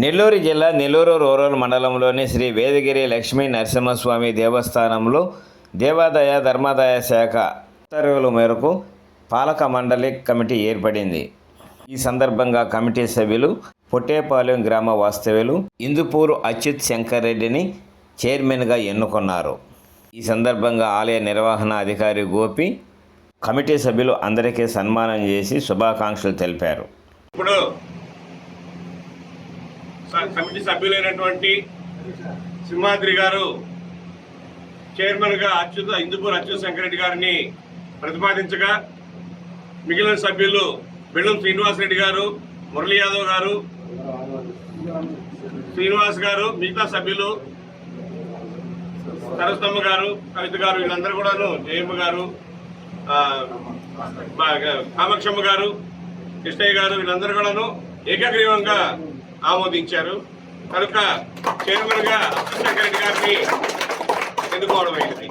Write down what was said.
నెల్లూరు జిల్లా నెల్లూరు రూరల్ మండలంలోని శ్రీ వేదగిరి లక్ష్మీ నరసింహస్వామి దేవస్థానంలో దేవాదాయ ధర్మాదాయ శాఖ ఉత్తర్వుల మేరకు పాలక మండలి కమిటీ ఏర్పడింది. ఈ సందర్భంగా కమిటీ సభ్యులు పొట్టేపాలెం గ్రామ వాస్తవ్యులు ఇందుపూరు అచ్యుత్ శంకర్ రెడ్డిని చైర్మన్గా ఎన్నుకున్నారు. ఈ సందర్భంగా ఆలయ నిర్వహణ అధికారి గోపి కమిటీ సభ్యులు అందరికీ సన్మానం చేసి శుభాకాంక్షలు తెలిపారు. ఇప్పుడు కమిటీ సభ్యులైనటువంటి సింహాద్రి గారు చైర్మన్గా అచ్యుత ఇందుపూర్ అచ్యుత శంకరెడ్డి గారిని ప్రతిపాదించగా మిగిలిన సభ్యులు బెల్లం శ్రీనివాసరెడ్డి గారు మురళీ యాదవ్ గారు శ్రీనివాస్ గారు మిగతా సభ్యులు సరస్వమ్మ గారు కవిత గారు వీళ్ళందరూ కూడాను జయమ్మ గారు ఆ, కామాక్షమ్మ గారు కృష్ణయ్య గారు వీళ్ళందరూ కూడాను ఏకగ్రీవంగా ఆమోదించారు. కనుక చైర్మన్గా అచ్యుత్ శంకరెడ్డి గారిని ఎన్నుకోవడం అయింది